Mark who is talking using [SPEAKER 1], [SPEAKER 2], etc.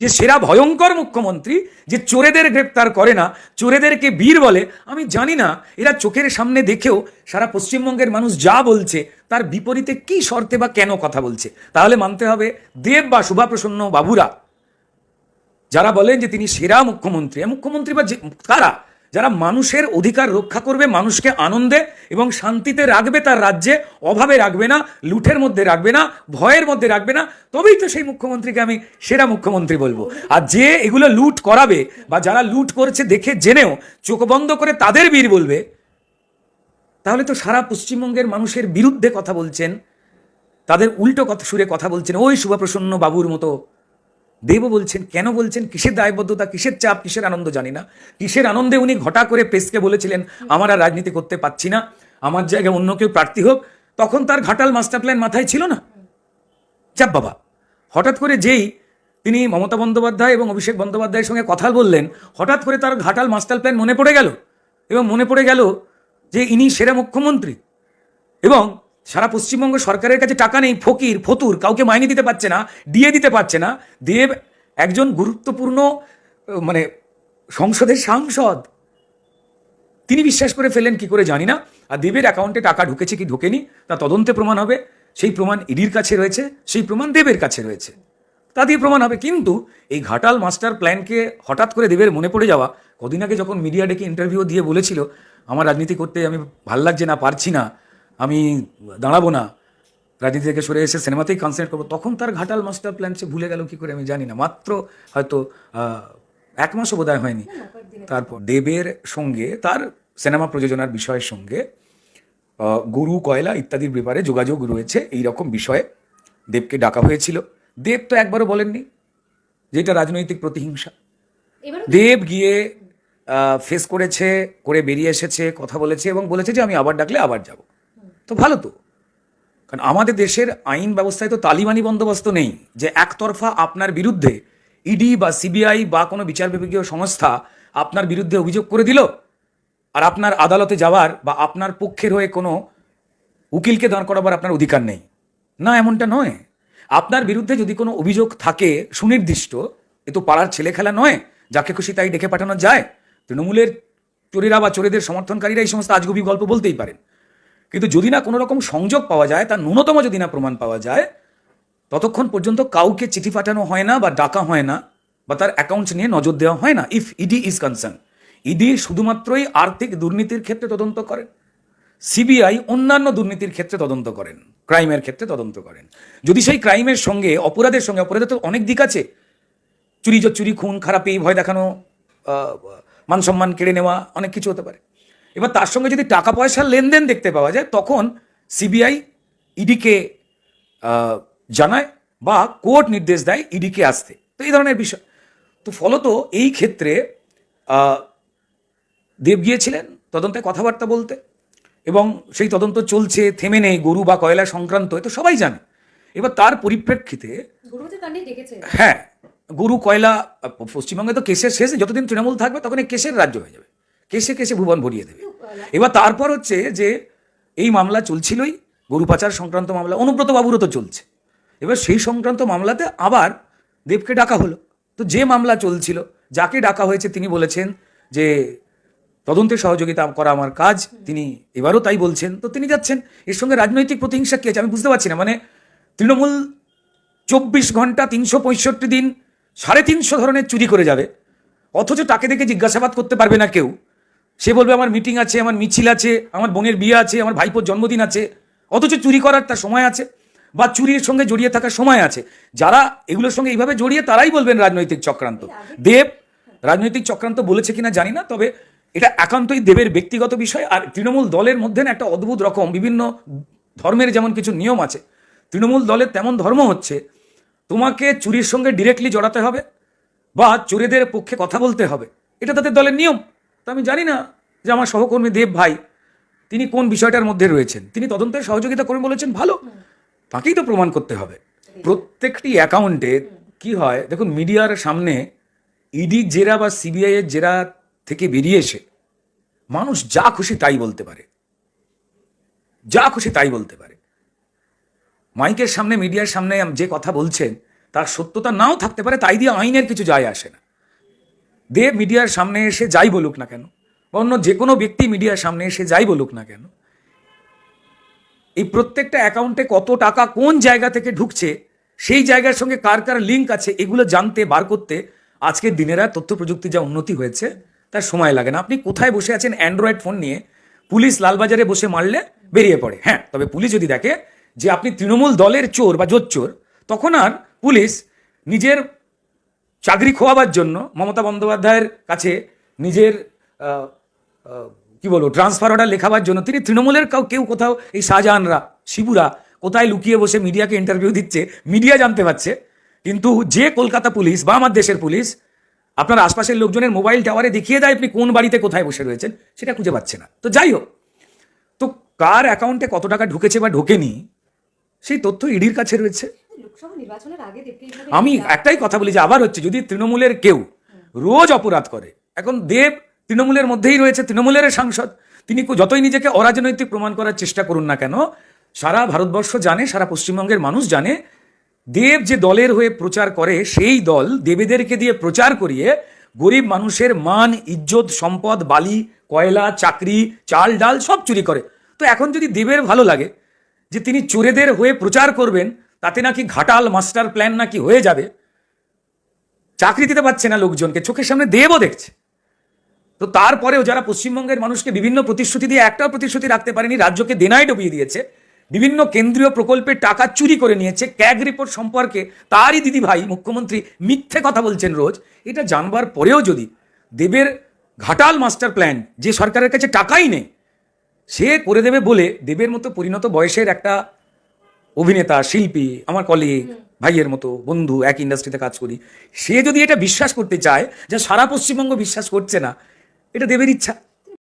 [SPEAKER 1] যে সেরা ভয়ঙ্কর মুখ্যমন্ত্রী যে চোরেদের গ্রেপ্তার করে না, চোরেদেরকে বীর বলে, আমি জানি না, এরা চোখের সামনে দেখেও সারা পশ্চিমবঙ্গের মানুষ যা বলছে, তার বিপরীতে কি শর্তে বা কেন কথা বলছে? তাহলে মানতে হবে দেব বা শুভাপ্রসন্ন বাবুরা। যারা বলেন যে তিনি সেরা মুখ্যমন্ত্রী মুখ্যমন্ত্রী বা যে- কারা? যারা মানুষের অধিকার রক্ষা করবে, মানুষকে আনন্দে এবং শান্তিতে রাখবে, তার রাজ্যে অভাবে রাখবে না, লুঠের মধ্যে রাখবে না, ভয়ের মধ্যে রাখবে না, তবেই তো সেই মুখ্যমন্ত্রীকে আমি সেরা মুখ্যমন্ত্রী বলব। আর যে এগুলো লুট করাবে বা যারা লুট করেছে দেখে জেনেও চোখ বন্ধ করে তাদের বীর বলবে, তাহলে তো সারা পশ্চিমবঙ্গের মানুষের বিরুদ্ধে কথা বলছেন, তাদের উল্টো কথা সুরে কথা বলছেন, ওই শুভপ্রসন্ন বাবুর মতো দেবও বলছেন, কেন বলছেন, কিসের দায়বদ্ধতা, কিসের চাপ, কিসের আনন্দ জানি না। কিসের আনন্দে উনি ঘটা করে প্রেসকে বলেছিলেন, আমার আর রাজনীতি করতে পাচ্ছি না, আমার জায়গায় অন্য কেউ প্রার্থী হোক। তখন তার ঘাটাল মাস্টার প্ল্যান মাথায় ছিল না। চাপ বাবা, হঠাৎ করে যেই তিনি মমতা বন্দ্যোপাধ্যায় এবং অভিষেক বন্দ্যোপাধ্যায়ের সঙ্গে কথা বললেন, হঠাৎ করে তার ঘাটাল মাস্টার প্ল্যান মনে পড়ে গেল। এবং মনে পড়ে গেল যে ইনি সেরা মুখ্যমন্ত্রী। এবং সারা পশ্চিমবঙ্গ সরকারের কাছে টাকা নেই, ফকির, ফতুর, কাউকে মাইনে দিতে পারছে না, দিয়ে দিতে পারছে না। দেব একজন গুরুত্বপূর্ণ মানে সংসদের সাংসদ। তিনি বিশ্বাস করে ফেলেন কি করে জানি না। আর দেবের অ্যাকাউন্টে টাকা ঢুকেছে কি ঢোকেনি, তা তদন্তে প্রমাণ হবে। সেই প্রমাণ ইডির কাছে রয়েছে, সেই প্রমাণ দেবের কাছে রয়েছে। তা দিয়ে প্রমাণ হবে। কিন্তু এই ঘাটাল মাস্টার প্ল্যানকে হঠাৎ করে দেবের মনে পড়ে যাওয়া, কদিন আগে যখন মিডিয়া ডেকে ইন্টারভিউ দিয়ে বলেছিল, আমার রাজনীতি করতে আমি ভালো লাগছে না, পারছি না। আমি দাঁড়াবো না। রাজনীতি থেকে সরে এসে সিনেমাতেই কনসেন্ট্রেট করব। তখন তার ঘাটাল মাস্টার প্ল্যান সে ভুলে গেল কি করে আমি জানি না। মাত্র হয়তো এক মাসও বোধহয় হয়নি। তারপর দেবের সঙ্গে তার সিনেমা প্রযোজনার বিষয়ের সঙ্গে গরু কয়লা ইত্যাদির ব্যাপারে যোগাযোগ রয়েছে। এই রকম বিষয়ে দেবকে ডাকা হয়েছিল। দেব তো একবারও বলেননি যে এটা রাজনৈতিক প্রতিহিংসা। দেব গিয়ে ফেস করেছে করে বেরিয়ে এসেছে কথা বলেছে এবং বলেছে যে আমি আবার ডাকলে আবার যাব। তো ভালো তো। কারণ আমাদের দেশের আইন ব্যবস্থায় তো তালিবানি বন্দোবস্ত নেই যে একতরফা আপনার বিরুদ্ধে ইডি বা সিবিআই বা কোনো বিচার বিভাগীয় সংস্থা আপনার বিরুদ্ধে অভিযোগ করে দিল আর আপনার আদালতে যাওয়ার বা আপনার পক্ষের হয়ে কোনো উকিলকে দাঁড় করাবার আপনার অধিকার নেই। না, এমনটা নয়। আপনার বিরুদ্ধে যদি কোনো অভিযোগ থাকে সুনির্দিষ্ট, এ তো পাড়ার ছেলে খেলা নয়, যাকে খুশি তাই ডেকে পাঠানো যায়। তৃণমূলের চোরেরা বা চোরেদের সমর্থনকারীরা এই সমস্ত আজগুবি গল্প বলতেই পারেন। কিন্তু যদি না কোনো রকম সংযোগ পাওয়া যায়, তার ন্যূনতম যদি না প্রমাণ পাওয়া যায়, ততক্ষণ পর্যন্ত কাউকে চিঠি পাঠানো হয় না বা ডাকা হয় না বা তার অ্যাকাউন্টস নিয়ে নজর দেওয়া হয় না if ED is concern ED শুধুমাত্রই আর্থিক দুর্নীতির ক্ষেত্রে তদন্ত করেন সিবিআই অন্যান্য দুর্নীতির ক্ষেত্রে তদন্ত করেন ক্রাইমের ক্ষেত্রে তদন্ত করেন। যদি সেই ক্রাইমের সঙ্গে, অপরাধের সঙ্গে, অপরাধের তো অনেক দিক আছে। চুরি চুরি খুন, খারাপি, ভয় দেখানো মান সম্মান কেড়ে নেওয়া, অনেক কিছু হতে পারে। এবার তার সঙ্গে যদি টাকা পয়সার লেনদেন দেখতে পাওয়া যায় তখন সিবিআই ইডিকে জানায় বা কোর্ট নির্দেশ দেয় ইডিকে আসতে। তো এই ধরনের বিষয়। তো ফলত এই ক্ষেত্রে দেব গিয়েছিলেন তদন্তে কথাবার্তা বলতে এবং সেই তদন্ত চলছে থেমে নেই গরু বা কয়লা সংক্রান্ত এ তো সবাই জানে। এবার তার পরিপ্রেক্ষিতে হ্যাঁ গরু কয়লা পশ্চিমবঙ্গে তো কেসের শেষ যতদিন তৃণমূল থাকবে তখন এই কেসের রাজ্য হয়ে যাবে। কেসে কেসে ভুবন ভরিয়ে দেবে। এবার তারপর হচ্ছে যে এই মামলা চলছিলই গরু পাচার সংক্রান্ত মামলা অনুব্রত বাবুরও তো চলছে। এবার সেই সংক্রান্ত মামলাতে আবার দেবকে ডাকা হলো। তো যে মামলা চলছিল যাকে ডাকা হয়েছে তিনি বলেছেন যে তদন্তে সহযোগিতা করা আমার কাজ তিনি এবারও তাই বলছেন। তো তিনি যাচ্ছেন এর সঙ্গে রাজনৈতিক প্রতিহিংসা কি আছে আমি বুঝতে পারছি না। মানে তৃণমূল চব্বিশ ঘণ্টা তিনশো পঁয়ষট্টি দিন সাড়ে তিনশো ধরনের চুরি করে যাবে। অথচ তাকে দেখে জিজ্ঞাসাবাদ করতে পারবে না কেউ। সে বলবে, আমার মিটিং আছে, আমার মিছিল আছে, আমার বোনের বিয়ে আছে, আমার ভাইপোর জন্মদিন আছে। অথচ চুরি করার তার সময় আছে বা চুরির সঙ্গে জড়িয়ে থাকার সময় আছে। যারা এগুলোর সঙ্গে এইভাবে জড়িয়ে, তারাই বলবেন রাজনৈতিক চক্রান্ত। দেব, রাজনৈতিক চক্রান্ত বলেছে কিনা জানি না, তবে এটা একান্তই দেবের ব্যক্তিগত বিষয়। আর তৃণমূল দলের মধ্যে একটা অদ্ভুত রকম বিভিন্ন ধর্মের যেমন কিছু নিয়ম আছে। তৃণমূল দলের তেমন ধর্ম হচ্ছে, তোমাকে চুরির সঙ্গে ডিরেক্টলি জড়াতে হবে বা চোরেদের পক্ষে কথা বলতে হবে। এটা তাদের দলের নিয়ম। তো আমি জানি না যে আমার সহকর্মী দেব ভাই, তিনি কোন বিষয়টার মধ্যে রয়েছেন। তিনি তদন্তের সহযোগিতা করবেন বলেছেন, ভালো। তাকেই তো প্রমাণ করতে হবে। প্রত্যেকটি অ্যাকাউন্টে কি হয়, দেখুন, মিডিয়ার সামনে ইডি জেরা বা সিবিআই এর জেরা থেকে বেরিয়ে এসে মানুষ যা খুশি তাই বলতে পারে। যা খুশি তাই বলতে পারে। মাইকের সামনে, মিডিয়ার সামনে যে কথা বলছেন, তার সত্যতা নাও থাকতে পারে, তাই দিয়ে আইনের কিছু যায় আসে না। দেব মিডিয়ার সামনে এসে যাই বলুক না কেন, বা অন্য যে কোনো ব্যক্তি মিডিয়ার সামনে এসে যাই বলুক না কেন, এই প্রত্যেকটা অ্যাকাউন্টে কত টাকা কোন জায়গা থেকে ঢুকছে, সেই জায়গার সঙ্গে কার কার লিঙ্ক আছে, এগুলো জানতে, বার করতে আজকের দিনেরা তথ্য প্রযুক্তির যা উন্নতি হয়েছে, তার সময় লাগে না। আপনি কোথায় বসে আছেন অ্যান্ড্রয়েড ফোন নিয়ে, পুলিশ লালবাজারে বসে মারলে বেরিয়ে পড়ে। হ্যাঁ তবে পুলিশ যদি দেখে যে আপনি তৃণমূল দলের চোর বা জোর চোর, তখন আর পুলিশ নিজের চাকরি খোয়াবার জন্য মমতা বন্দ্যোপাধ্যায়ের কাছে নিজের কি বলব ট্রান্সফার অর্ডার লেখাবার জন্য তিনি তৃণমূলের কেউ কোথাও, এই শাহজাহানরা, শিবুরা, কোথায় লুকিয়ে বসে মিডিয়াকে ইন্টারভিউ দিচ্ছে, মিডিয়া জানতে পারছে। কিন্তু যে কলকাতা পুলিশ বা আমার দেশের পুলিশ, আপনার আশপাশের লোকজনের মোবাইল টাওয়ারে দেখিয়ে দেয় আপনি কোন বাড়িতে কোথায় বসে রয়েছেন, সেটা খুঁজে পাচ্ছে না। তো যাই হোক, তো কার অ্যাকাউন্টে কত টাকা ঢুকেছে বা ঢোকেনি, সেই তথ্য ইডির কাছে রয়েছে।
[SPEAKER 2] লোকসভা নির্বাচনের আগে দেবকে এইভাবে
[SPEAKER 1] আমি একটাই কথা বলি যে আবার হচ্ছে যদি তৃণমূলের কেউ রোজ অপরাধ করে এখন দেব তৃণমূলের মধ্যেই রয়েছে তৃণমূলের সাংসদ তিনি যতই নিজেকে অরাজনৈতিক প্রমাণ করার চেষ্টা করুন না কেন সারা ভারতবর্ষ জানে সারা পশ্চিমবঙ্গের মানুষ জানে দেব যে দলের হয়ে প্রচার করে সেই দল দেবেদেরকে দিয়ে প্রচার করিয়ে গরিব মানুষের মান ইজ্জত সম্পদ বালি কয়লা চাকরি চাল ডাল সব চুরি করে। তো এখন যদি দেবের ভালো লাগে যে তিনি চোরেদের হয়ে প্রচার করবেন তাতে নাকি ঘাটাল মাস্টার প্ল্যান নাকি হয়ে যাবে? চাকরি দিতে পারছে না লোকজনকে, চোখের সামনে দেবও দেখছে। তো তারপরেও যারা পশ্চিমবঙ্গের মানুষকে বিভিন্ন প্রতিশ্রুতি দিয়ে একটাও প্রতিশ্রুতি রাখতে পারেনি, রাজ্যকে দেনায় ডুবিয়ে দিয়েছে, বিভিন্ন কেন্দ্রীয় প্রকল্পের টাকা চুরি করে নিয়েছে ক্যাগ রিপোর্ট সম্পর্কে তারই দিদি ভাই মুখ্যমন্ত্রী মিথ্যে কথা বলছেন রোজ, এটা জানবার পরেও যদি দেবের ঘাটাল মাস্টার প্ল্যান, যে সরকারের কাছে টাকাই নেই, সে করে দেবে বলে দেবের মতো পরিণত বয়সের একটা অভিনেতা শিল্পী আমার কলিগ ভাইয়ের মতো বন্ধু এক ইন্ডাস্ট্রিতে কাজ করি। সে যদি এটা বিশ্বাস করতে চায় যে সারা পশ্চিমবঙ্গ বিশ্বাস করছে না এটা দেবের ইচ্ছা।